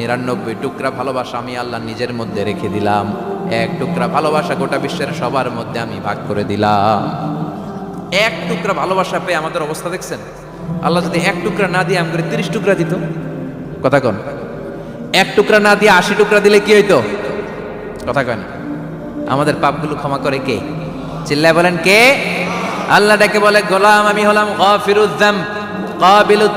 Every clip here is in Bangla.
নিরানব্বই টুকরা ভালোবাসা আমি আল্লাহ নিজের মধ্যে রেখে দিলাম। এক টুকরা ভালোবাসা গোটা বিশ্বের সবার মধ্যে আমি ভাগ করে দিলাম। এক টুকরা ভালোবাসা পেয়ে আমাদের অবস্থা দেখছেন? আল্লাহ যদি এক টুকরা না দিয়ে আমাকে তিরিশ টুকরা দিত। কথা কন। এক টুকরা না দিয়ে আশি টুকরা দিলে কি হইতো? কথা কয় না আমাদের পাপগুলো ক্ষমা করে কে? চিল্লায় বলেন কে? আল্লাহ ডেকে বলে, গোলাম, আমি হলাম গফিরুদ্দাম কাবিলুত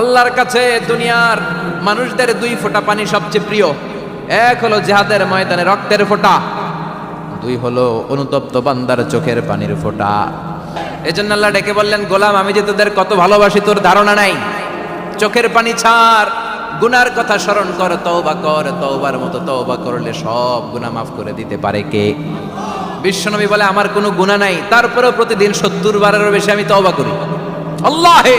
আল্লাহর কাছে দুনিয়ার মানুষদের দুই ফোঁটা পানি সবচেয়ে প্রিয়। এক হলো জেহাদের ময়দানে রক্তের ফোঁটা, দুই হলো অনুতপ্ত বান্দার চোখের পানির ফোঁটা। এজন্য আল্লাহ ডেকে বললেন, গোলাম, আমি যে তোদের কত ভালোবাসি, তোর ধারণা নাই। চোখের পানি ছাড়, গুনার কথা স্মরণ কর, তওবা কর, তওবার মতো তওবা করলে সব গুনাহ মাফ করে দিতে পারে কে? বিশ্বনবী বলে, আমার কোনো গুনাহ নাই, তারপরেও প্রতিদিন সত্তর বারেরও বেশি আমি তওবা করি। আল্লাহে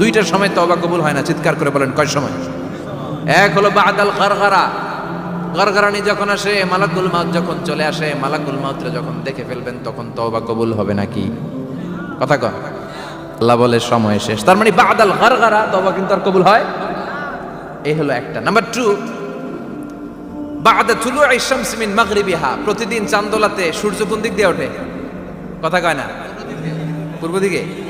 দুইটার সময় তবা কবুল হয় না, চিৎকার করে বলেন, কয় সময়? এক হলো বাদাল গরগরা। গরগরানি যখন আসে, মালাকুল মাউত যখন চলে আসে, মালাকুল মাউতরে যখন দেখে ফেলবেন, তখন তওবা কবুল হবে নাকি? কথা কন আল্লাহ বলে, সময় শেষ। তার মানে বাদাল গরগরা, তওবা কিন্তু আর কবুল হয়? এই হলো একটা। নাম্বার টু, বাদা তুলু শামস মিন মাগরিবিহা। প্রতিদিন চান্দোলাতে সূর্য কোন দিক দিয়ে ওঠে। কথা কয় না? পূর্ব দিকে?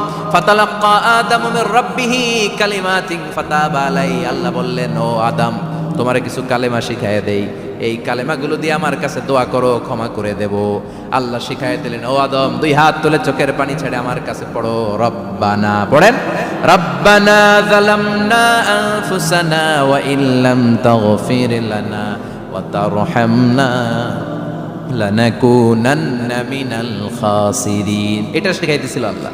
ফাতালাক্কা আদামু মির রাব্বিহি কালিমাতিন ফাতাবা আলাই আল্লাহ বললেন, ও আদম, তোমারে কিছু কালেমা শিখায় দেই। এই কালেমাগুলো দিয়ে আমার কাছে দোয়া করো, ক্ষমা করে দেব। আল্লাহ শিখায় দিলেন, ও আদম, দুই হাত তুলে চোখের পানি ছেড়ে আমার কাছে পড়ো। রব্বানা পড়েন? রব্বানা যালামনা আনফুসানা ওয়া ইল্লাম তাগফির লানা ওয়া তারহামনা লানাকুনান্না মিনাল খাসিরিন। এটা শেখাইতেছিল আল্লাহ।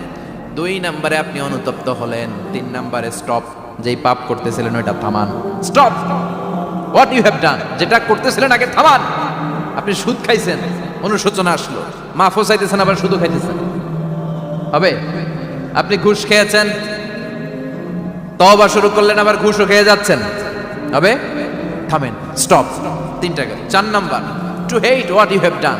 দুই নম্বরে আপনি অনুতপ্ত হলেন, তিন নম্বরে স্টপ যেই পাপ করতেছিলেন ওইটা থামান। Stop what you have done যেটা করতেছিলেন আগে থামান। আপনি সুদ খাইছেন, অনুশোচনা আসলো। মাফও চাইতেছেন, আবার শুধু খাইতেছেন। হবে? আপনি ঘুষ খেয়েছেন তবা শুরু করলেন, আবার ঘুষও খেয়ে যাচ্ছেন। হবে? থামেন। স্টপ তিনটা গেল। চার number to hate what you have done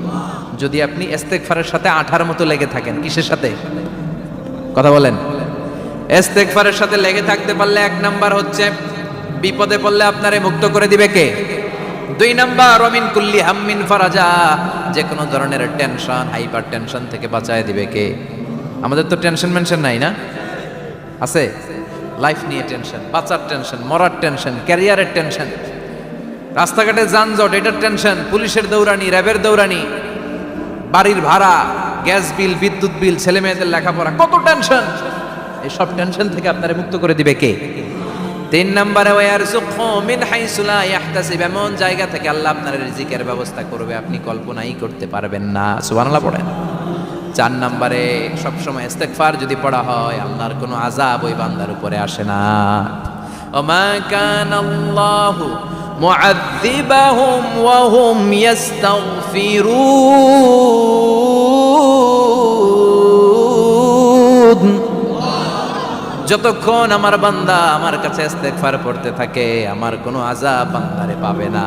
যদি আপনি এস্তেকফারের সাথে আঠার মতো লেগে থাকেন, কিসের সাথে? কথা বলেন। এস্তেকফারের সাথে লেগে থাকতে পারলে এক নাম্বার হচ্ছে, বিপদে পড়লে আপনারে মুক্ত করে দিবে কে? দুই নাম্বার অমিন কুল্লি হাম্মিন ফারাজা যে কোনো ধরনের টেনশন, হাইপার টেনশন থেকে বাঁচায় দিবে কে? আমাদের তো টেনশন মেনশন নাই না? আছে? লাইফ নিয়ে টেনশন, বাঁচার টেনশন, মরার টেনশন, ক্যারিয়ারের টেনশন, রাস্তাঘাটে যানজট, এটার টেনশন, পুলিশের দৌড়ানি, র্যাবের দৌড়ানি বাড়ির ভাড়া, গ্যাস বিল, বিদ্যুৎ বিল, ছেলে মেয়েদের লেখাপড়া, কত টেনশন এই সব টেনশন থেকে আপনারা মুক্ত করে দিবে কে? তিন নম্বরে ওয়ার মিন হাইসুলা ইয়াহতাসিব। এমন জায়গা থেকে আল্লাহ আপনার রিজিকের ব্যবস্থা করবে, আপনি কল্পনাই করতে পারবেন না। সুবহানাল্লাহ পড়েন। চার নম্বরে, সবসময় ইস্তেগফার যদি পড়া হয়, আল্লাহর কোনো আযাব ওই বান্দার উপরে আসে না। ওমা কান আল্লাহু মুআযযিবাহুম ওয়া ইস্তাগফিরুন যতক্ষণ আমার বান্দা আমার কাছে ইস্তেগফার পড়তে থাকে, আমার কোনো আযাব বান্দারে পাবে না।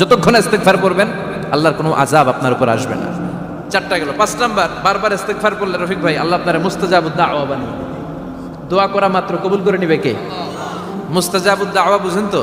যতক্ষণ ইস্তেগফার করবেন, আল্লাহর কোনো আযাব আপনার উপর আসবে না। চারটা গেল। পাঁচ নাম্বার, বারবার ইস্তেগফার করলে রফিক ভাই, আল্লাহ আপনার মুস্তাজাবুদ দাওয়া বানিয়ে। দোয়া করা মাত্র কবুল করে নিবে কে? মুস্তাজাবুদ দাওয়া বুঝেন তো?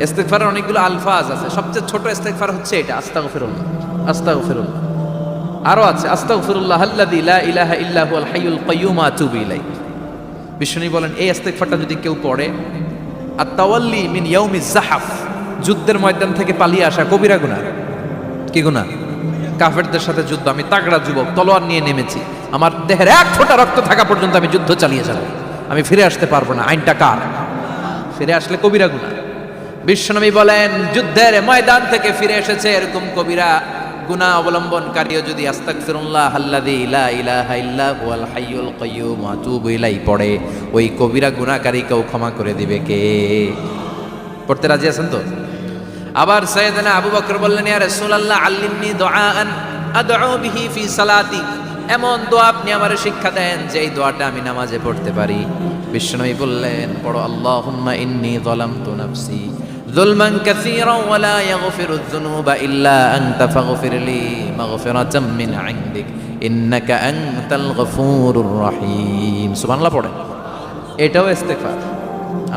ইস্তেগফারের অনেকগুলো আলফাজ আছে। সবচেয়ে ছোট ইস্তেগফার হচ্ছে এটা, আস্তাগফিরুল্লাহ আস্তাগফিরুল্লাহ। আরও আছে, আস্তাগফিরুল্লাহ আল্লাযী লা ইলাহা ইল্লা হুয়াল হাইয়ুল ইলাইহি। বিষ্ণু বলেন, এই ইস্তেগফারটা যদি কেউ পড়ে আর তাওয়াল্লি মিন ইয়াউমিজ জাহাফ যুদ্ধের ময়দান থেকে পালিয়ে আসা কবিরা গুনাহ। কি গুনাহ? কাফেরদের সাথে যুদ্ধ, আমি তাগড়া যুবক, তলোয়ার নিয়ে নেমেছি। আমার দেহের এক ফোঁটা রক্ত থাকা পর্যন্ত আমি যুদ্ধ চালিয়ে যাব। আমি ফিরে আসতে পারব না, আইনটা কার? ফিরে আসলে কবিরা গুনাহ। বিশ্বনবী বলেন, যুদ্ধের ময়দান থেকে ফিরে এসেছে এরকম কবিরা, গুনাহ অবলম্বনকারীও যদি ইলাইহি, পড়ে, ওই কবিরা গুনাহকারীকেও ক্ষমা করে দিবে কে? পড়তে রাজি আছেন তো? আবার সৈয়দনা আবু বকর বললেন, ইয়া রাসূলুল্লাহ, আল্লিমনি দুআআন বিহি ফি সালাতি। এমন দোয়া আপনি আমারে শিক্ষা দেন যে এই দোয়াটা আমি নামাজে পড়তে পারি। বিশ্বনবী বললেন, পড়ো ইন্নী যালামতু নাফসি। ظلما كثيرا ولا يغفر الذنوب إلا أنت فاغفر لي مغفرة من عندك إنك أنت الغفور الرحيم سبحان الله পড়েন এটাও ইস্তেগফার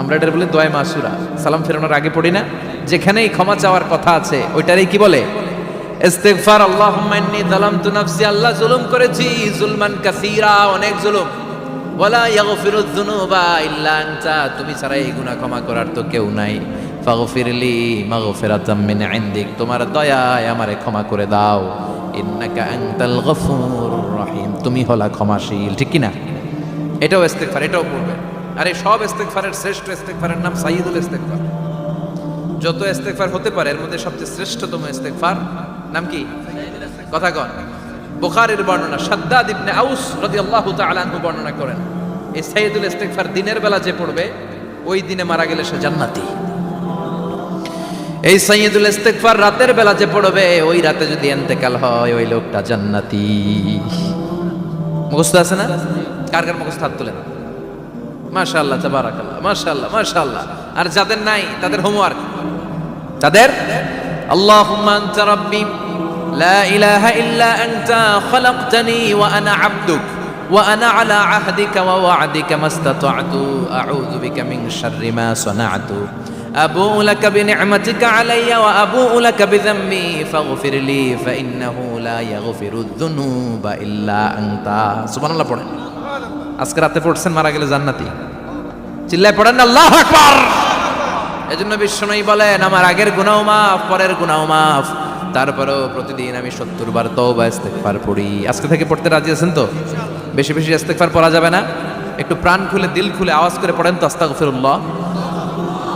আমরা এটার বলে দোয়া মাসুরা সালাম ফেরানোর আগে পড়ি না যেখানেই ক্ষমা চাওয়ার কথা আছে ওইটারই কি বলে ইস্তেগফার আল্লাহুম্মা ইন্নী যালামতু নাফসি আল্লাহ জুলুম করেছি জুলমান কাসীরা অনেক জুলুম ওয়ালা ইয়াগফিরু যুনুবা ইল্লা আনতা তুমি ছাড়া এই গুনাহ ক্ষমা করার তো কেউ নাই ফাগফিরলি মাগফিরাতাম মিন ইনদিক। তোমার দয়ায় আমারে ক্ষমা করে দাও। ইন্নাকা আনতাল গফুরুর রহিম। তুমি হলা ক্ষমাশীল, ঠিক কি না এটাও ইস্তেগফার, এটাও পড়বে। আর সব ইস্তেগফারের শ্রেষ্ঠ ইস্তেগফারের নাম সাইয়্যিদুল ইস্তেগফার। যত ইস্তেগফার হতে পারে, এর মধ্যে সবচেয়ে শ্রেষ্ঠতম ইস্তেগফার নাম কি? কথা কন। বুখারীর বর্ণনা, সাদ্দাদ ইবনে আউস রাদিয়াল্লাহু তাআলা আনহু বর্ণনা করেন, এই সাইয়্যিদুল ইস্তেগফার দিনের বেলা যে পড়বে, ওই দিনে মারা গেলে সে জান্নাতি। এই সাইয়্যিদুল ইস্তেগফার রাতের বেলা যে পড়বে, ওই রাতে যদি ইন্তেকাল হয়, ওই লোকটা জান্নাতি। মুখস্থ আছে না? কার কার মুখস্থ? হাত তোলেন। মাশাআল্লাহ, তাবারাকাল্লাহ, মাশাআল্লাহ মাশাআল্লাহ। আর যাদের নাই, তাদের হোমওয়ার্ক তাদের? আল্লাহুম্মা আনতা রাব্বি, লা ইলাহা ইল্লা আনতা, খলাকতানি ওয়া আনা আবদুক, ওয়া আনা আলা আহদিকা ওয়া ওয়া'দিকা মাস্তাতা'তু, আউযু বিকা মিন শাররি মা সানা'তু। أبوء لك بنعمتك علي وأبوء لك بذنبي فاغفر لي فإنه لا يغفر الذنوب إلا أنت سبحان الله পড়েন আজকে রাতে পড়ছেন মারা গেলে জান্নাতি চিল্লায় পড়েন আল্লাহ আকবার এজন্য বিশ্বনবী বলেন আমার আগের গুনাহ মাফ পরের গুনাহ মাফ তারপরেও প্রতিদিন আমি সত্তর বার তওবা ইস্তেগফার পড়ি আজকে থেকে পড়তে রাজি আছেন তো বেশি বেশি ইস্তেগফার পড়া যাবে না একটু প্রাণ খুলে দিল খুলে আওয়াজ করে পড়েন তো আস্তাগফিরুল্লাহ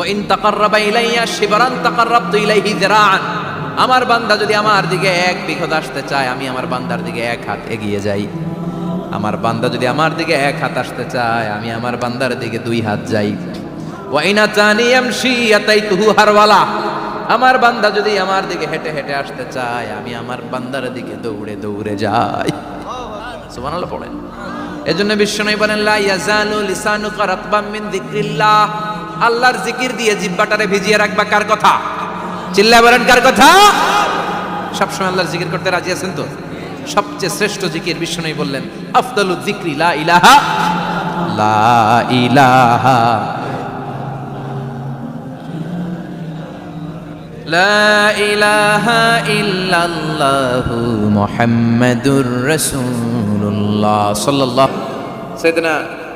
ওয়া ইন তাকাররাবা ইলাইয়া, শিবরান তাকাররাবতু ইলাইহি যিরাআন। আমার বান্দা যদি আমার দিকে এক বিঘত আসতে চায়, আমি আমার বান্দার দিকে এক হাত এগিয়ে যাই। আমার বান্দা যদি আমার দিকে এক হাত আসতে চায়, আমি আমার বান্দার দিকে দুই হাত যাই। ওয়াইনা চানি এমসি আতাইতুহু হারওয়ালা। আমার বান্দা যদি আমার দিকে হেঁটে হেঁটে আসতে চায়, আমি আমার বান্দার দিকে দৌড়ে দৌড়ে যাই। সুবহানাল্লাহ পড়েন। এজন্য বিশ্বনবী বলেন, লা ইয়াজালু লিসানুকা রাতবাম মিন যিকরিল্লাহ। আল্লাহর জিকির দিয়ে জিব্বাটারে ভিজিয়ে রাখবা কার কথা? চিল্লা বলেন কার কথা? সবসময় আল্লাহর জিকির করতে রাজি আছেন তো? সবচেয়ে শ্রেষ্ঠ জিকির বিষ্ণুই বললেন, আফদালু জিক্রি লা ইলাহা লা ইলাহা লা ইলাহা ইল্লাল্লাহু মুহাম্মাদুর রাসূলুল্লাহ, সাল্লাল্লাহু সাইয়েদনা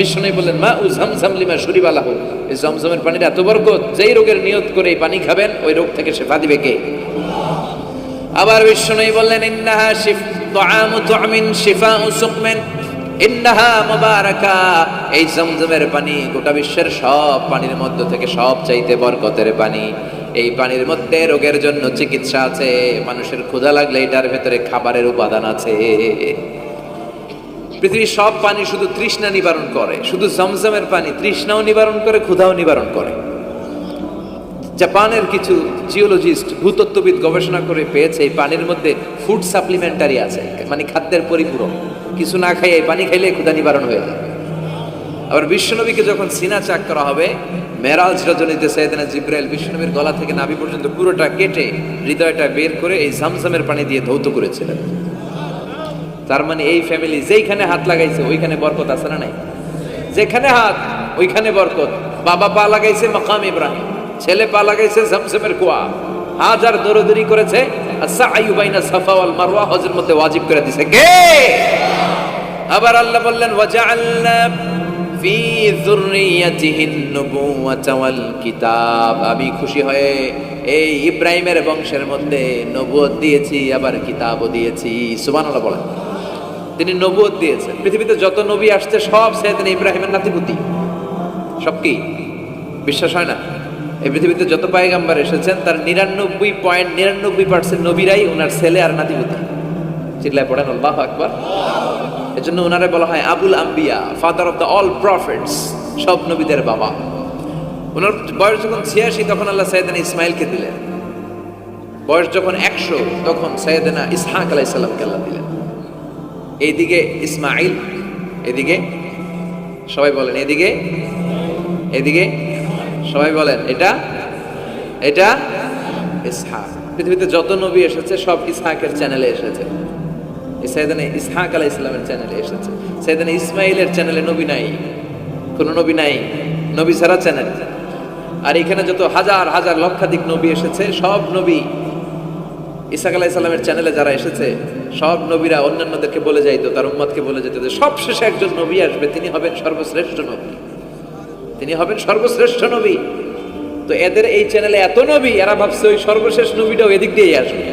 বিষ্ণু বললেন, মা উ ঝমঝম লিমা সুরিবালা হোক এই জমজমের পানির এত বরকত, যেই রোগের নিয়ত করে এই পানি খাবেন, ওই রোগ থেকে শেফা দিবে কে? আবার বিষ্ণু বললেন, ইন্নাহা শিফ, তুআমু তুআমিন শিফাউ সুকমিন। ইন্নাহা মুবারাকা। এই জমজমের পানি গোটা বিশ্বের সব পানির মধ্য থেকে সব চাইতে বরকতের পানি। এই পানির মধ্যে রোগের জন্য চিকিৎসা আছে, মানুষের ক্ষুধা লাগলে এটার ভেতরে খাবারের উপাদান আছে। পৃথিবীর সব পানি শুধু তৃষ্ণা নিবারণ করে, শুধু জমজমের পানি তৃষ্ণাও নিবারণ করে, ক্ষুধাও নিবারণ করে। জাপানের কিছু জিওলজিস্ট ভূতত্ত্ববিদ গবেষণা করে পেয়েছে, এই পানির মধ্যে ফুড সাপ্লিমেন্টারি আছে মানে খাদ্যের পরিপূরক। কিছু না খাই এই পানি খাইলে ক্ষুধা নিবারণ হয়ে যায়। আবার বিশ্বনবীকে যখন সিনা চাক করা হবে, মেরাজ রজনীতে সৈয়দনা জিব্রাইল বিশ্বনবীর গলা থেকে নাভি পর্যন্ত পুরোটা কেটে হৃদয়টা বের করে এই ঝমঝমের পানি দিয়ে ধৌত করেছিলেন। তার মানে এই ফ্যামিলি যেইখানে হাত লাগাইছে, ওইখানে বরকত আছে না নাই? যেখানে হাত, ওইখানে বরকত। বাবা পা লাগাইছে মাকাম ইব্রাহিম, ছেলে পা লাগাইছে ঝমঝমের কুয়া। হাজার দৌড়দৌড়ি করেছে আইয়ুবাইনা সাফা মারওয়া হজের মধ্যে ওয়াজিব করে দিছে। কে? আবার আল্লাহ বললেন, ওয়াজআলনা ফি যুররিয়াতিহিন নবুওয়াতা ওয়াল কিতাব। আমি খুশি হয়ে এই ইব্রাহিমের বংশের মধ্যে নবুয়ত দিয়েছি, আবার কিতাবও দিয়েছি। সুবহানাল্লাহ বলেন। তিনি নবুয়ত দিয়েছেন। পৃথিবীতে যত নবী আসছে, সব সেদিন ইব্রাহিমের নাতিপুতি। সব কি? বিশ্বাস হয় না? এই পৃথিবীতে যত পায়গাম্বার এসেছেন, তার নিরানব্বই পয়েন্ট নিরানব্বই পার্সেন্ট নবীরাই ওনার ছেলে আর নাতিপুতি। চিল্লায় পড়েন, আল্লাহ আকবার। এজন্য ওনারে বলা হয় আবুল আম্বিয়া father of the all prophets সব নবীদের বাবা। ওনার বয়স যখন ছিয়াশি, তখন আল্লাহ সৈয়দানা ইসমাইলকে দিলেন। বয়স যখন একশো, তখন সৈয়দানা ইসহাক আলাইসাল্লামকে আল্লাহ দিলেন। এইদিকে ইসমাইল এদিকে সবাই বলেন, এদিকে এদিকে সবাই বলেন, এটা এটা ইসহাক। পৃথিবীতে যত নবী এসেছে, সব ইসহাকের চ্যানেলে এসেছে। সাইদানে ইসহাক আলাহ ইসলামের চ্যানেলে এসেছে। সাইদানে ইসমাইলের চ্যানেলে নবী নাই, কোনো নবী নাই, নবী ছাড়া চ্যানেল আর এখানে যত হাজার হাজার, লক্ষাধিক নবী এসেছে, সব নবী ইসাক আলাহ ইসলামের চ্যানেলে যারা এসেছে, সব নবীরা অন্যান্যদেরকে বলে যাইতো, তার উম্মাদকে বলে যেত যে সবশেষে একজন নবী আসবে, তিনি হবেন সর্বশ্রেষ্ঠ নবী। তিনি হবেন সর্বশ্রেষ্ঠ নবী। তো এদের এই চ্যানেলে এত নবী, এরা ভাবছে ওই সর্বশেষ নবীটাও এদিক দিয়েই আসবে।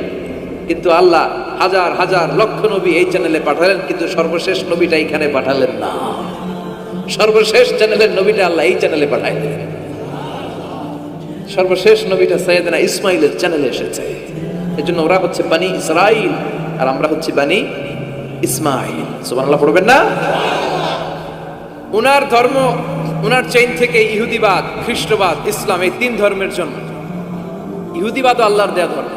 কিন্তু আল্লাহ হাজার হাজার লক্ষ নবী এই চ্যানেলে পাঠালেন, কিন্তু সর্বশেষ নবীটা এখানে পাঠালেন না। সর্বশেষ চ্যানেলের নবীটা আল্লাহ এই চ্যানেলে পাঠাইলেন সর্বশেষ নবীটা সৈয়দনা ইসমাইলের চ্যানেলে এসেছে। এজন্য ওরা হচ্ছে বানি ইসরাইল আর আমরা হচ্ছে বানি ইসমাইল সুবহানাল্লাহ, পড়বেন না? উনার ধর্ম, উনার চেইন থেকে ইহুদিবাদ, খ্রিস্টবাদ, ইসলাম, এই তিন ধর্মের জন্য। ইহুদিবাদও আল্লাহর দেয়া ধর্ম,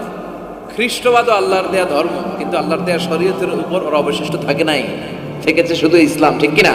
খ্রিস্টবাদও আল্লাহর দেয়া ধর্ম, কিন্তু আল্লাহর দেয়া শরীয়তের উপর ওর অবশিষ্ট থাকে নাই। থেকেছে শুধু ইসলাম, ঠিক কিনা?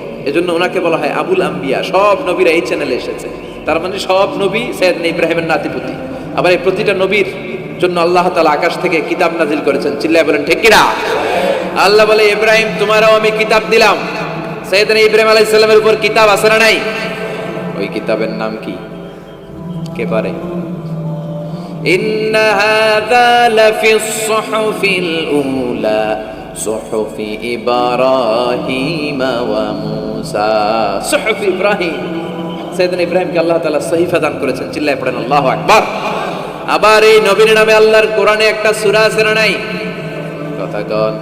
এজন্য ওনাকে বলা হয় আবুল আম্বিয়া সব নবীরা এই চ্যানেলে এসেছে তার মানে সব নবী সৈয়দ ইব্রাহিমের নাতিপুতি আবার এই প্রতিটা নবীর জন্য আল্লাহ তালা আকাশ থেকে কিতাব নাজিল করেছেন চিল্লায় বলেন ঠিক কিনা আল্লাহ বলে ইব্রাহিম তোমারও আমি কিতাব দিলাম সৈয়দ ইব্রাহিম আলাইসাল্লামের উপর কিতাব আছে না নাই ওই কিতাবের নাম কি কে পারে إن هذا لفي الصحف الأولى صحف إبراهيم وموسى صحف إبراهيم سيدنا ইব্রাহিমকে আল্লাহ তাআলা সহিফা দান করেছেন চিল্লায় পড়েন আল্লাহু আকবার আবার এই নবীর নামে আল্লাহর কোরআনে একটা সূরা আছে না নাই কথা কন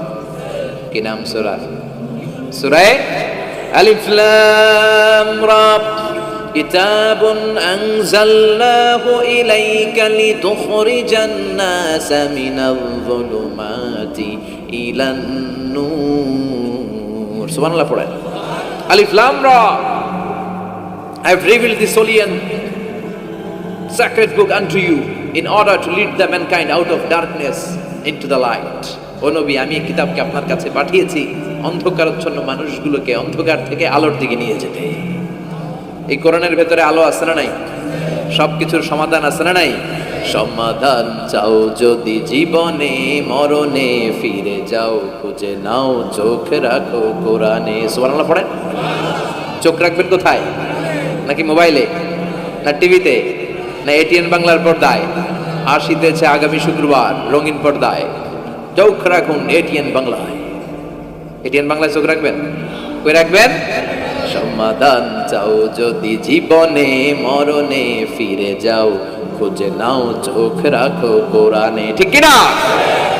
কি নাম সূরা সূরায়ে আলিফ লাম রা كتاب أنزلناه إليك لتخرج الناس من الظلمات ইলান নূর। সুবহানাল্লাহ পড়েন আলিফ লাম রা। আই হ্যাভ রিভিলড দিস সোলিয়ান sacred book unto you in order to lead the mankind out of darkness into the light. ও নবী, আমি এই কিতাবকে আপনার কাছে পাঠিয়েছি অন্ধকারচ্ছন্ন মানুষগুলোকে অন্ধকার থেকে আলোর দিকে নিয়ে যেতে। এই করোনার ভেতরে আলো আছে না নাই? সব কিছুর সমাধান আছে না নাই? সমাধান চাও যদি জীবনে, মরণে ফিরে যাও, খুঁজে নাও, চোখ রাখো কোরআনে। সুবহানাল্লাহ পড়েন? চোখ রাখবেন কোথায়? নাকি মোবাইলে? না টিভিতে? না এটিএন বাংলার পর্দায়? আসিতেছে আগামী শুক্রবার রঙিন পর্দায়। চোখ রাখুন এটিএন বাংলায়। এটিএন বাংলায় চোখ রাখবেন? কই রাখবেন? সমাধান চাও যদি জীবনে, মরণে ফিরে যাও খুঁজে নাও চোখ রাখো কোরআনে ঠিক না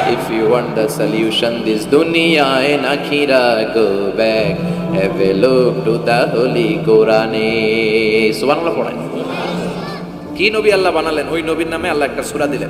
If you want the solution this dunya and akhira go back have a look to the holy Quran সুবহানাল্লাহ পড়েন কি নবী আল্লাহ বানালেন ওই নবীর নামে আল্লাহ একটা সূরা দিলেন